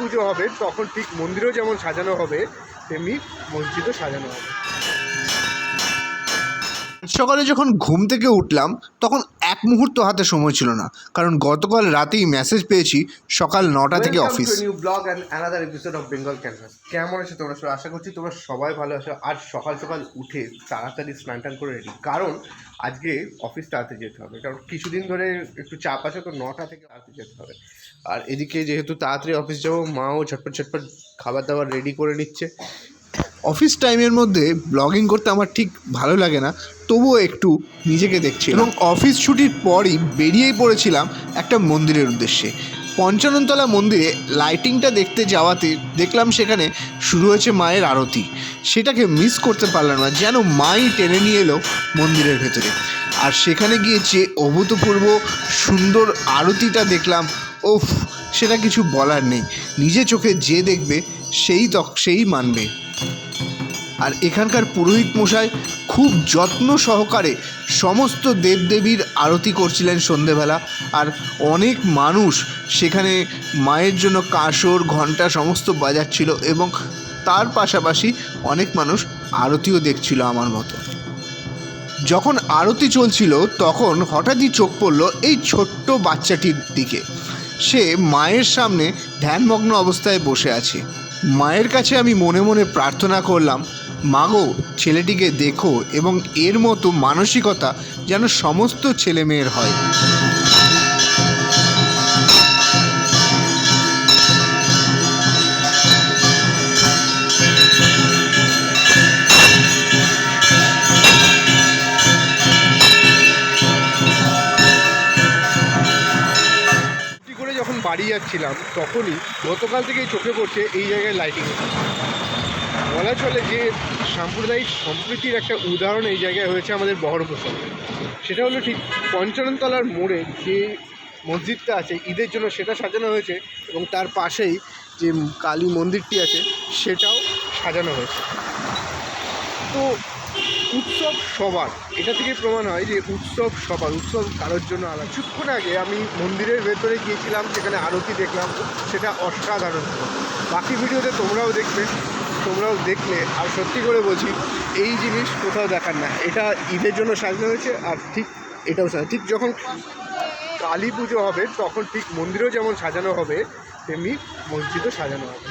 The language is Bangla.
পুজো হবে তখন ঠিক মন্দিরও যেমন সাজানো হবে তেমনি মসজিদও সাজানো হবে। সকালে যখন ঘুম থেকে উঠলাম তখন এক মুহূর্ত হাতে সময় ছিল না। কারণ গতকাল রাতেই মেসেজ পেয়েছি সকাল নটা থেকে office new blog and another episode of Bengal Canvas কেমন আছে তোমরা সবাই? আশা করছি তোমরা সবাই ভালো আছো। আজ সকাল সকাল উঠে তাড়াতাড়ি স্নান টান করে রেডি কারণ আজকে অফিস তাড়াতাড়ি যেতে হবে। কারণ কিছুদিন ধরে একটু চাপ আছে তো নটা থেকে তাড়াতাড়ি যেতে হবে। আর এদিকে যেহেতু তাড়াতাড়ি অফিস যাব মাও ঝটপট ঝটপট খাবার দাবার রেডি করে নিচ্ছে। অফিস টাইমের মধ্যে ব্লগিং করতে আমার ঠিক ভালো লাগে না, তবুও একটু নিজেকে দেখছি এবং অফিস ছুটির পরই বেরিয়েই পড়েছিলাম একটা মন্দিরের উদ্দেশ্যে। পঞ্চাননতলা মন্দিরে লাইটিংটা দেখতে যাওয়াতে দেখলাম সেখানে শুরু হয়েছে মায়ের আরতি। সেটাকে মিস করতে পারলাম না, যেন মাই টেনে নিয়ে এলো মন্দিরের ভেতরে। আর সেখানে গিয়ে যে অভূতপূর্ব সুন্দর আরতিটা দেখলাম, ওফ, সেটা কিছু বলার নেই। নিজে চোখে যে দেখবে, সেই তক, সেই মানবে। আর এখানকার পুরোহিত মশাই খুব যত্ন সহকারে সমস্ত দেবদেবীর আরতি করছিলেন সন্ধেবেলা। আর অনেক মানুষ সেখানে মায়ের জন্য কাঁসর ঘণ্টা সমস্ত বাজাচ্ছিল এবং তার পাশাপাশি অনেক মানুষ আরতিও দেখছিল আমার মতো। যখন আরতি চলছিল, তখন হঠাৎই চোখ পড়ল এই ছোট্ট বাচ্চাটির দিকে। সে মায়ের সামনে ধ্যানমগ্ন অবস্থায় বসে আছে। মায়ের কাছে আমি মনে মনে প্রার্থনা করলাম মাগো, ছেলেটিকে দেখো এবং এর মতো মানসিকতা যেন সমস্ত ছেলে মেয়ের হয় বাড়ি যাচ্ছিলাম, তখনই গতকাল থেকেই চোখে পড়ছে এই জায়গায় লাইটিং বলা চলে যে সাম্প্রদায়িক সম্প্রীতির একটা উদাহরণ এই জায়গায় হয়েছে আমাদের বহরমপুর সেটা হলো ঠিক পঞ্চাননতলার মোড়ে যে মসজিদটা আছে, ঈদের জন্য সেটা সাজানো হয়েছে এবং তার পাশেই যে কালী মন্দিরটি আছে, সেটাও সাজানো হয়েছে। তো উৎসব সবার, এটা থেকে প্রমাণ হয় যে উৎসব সবার, উৎসব কারোর জন্য আলাদা। কিছুক্ষণ আগে আমি মন্দিরের ভেতরে গিয়েছিলাম, সেখানে আরতি দেখলাম, সেটা অসাধারণ। বাকি ভিডিওতে তোমরাও দেখবে তোমরাও দেখলে, আর সত্যি করে বলছি, এই জিনিস কোথাও দেখার না। এটা ঈদের জন্য সাজানো হয়েছে, আর ঠিক এটাও ঠিক যখন কালী পুজো হবে, তখন ঠিক মন্দিরও যেমন সাজানো হবে, তেমনি মসজিদও সাজানো হবে।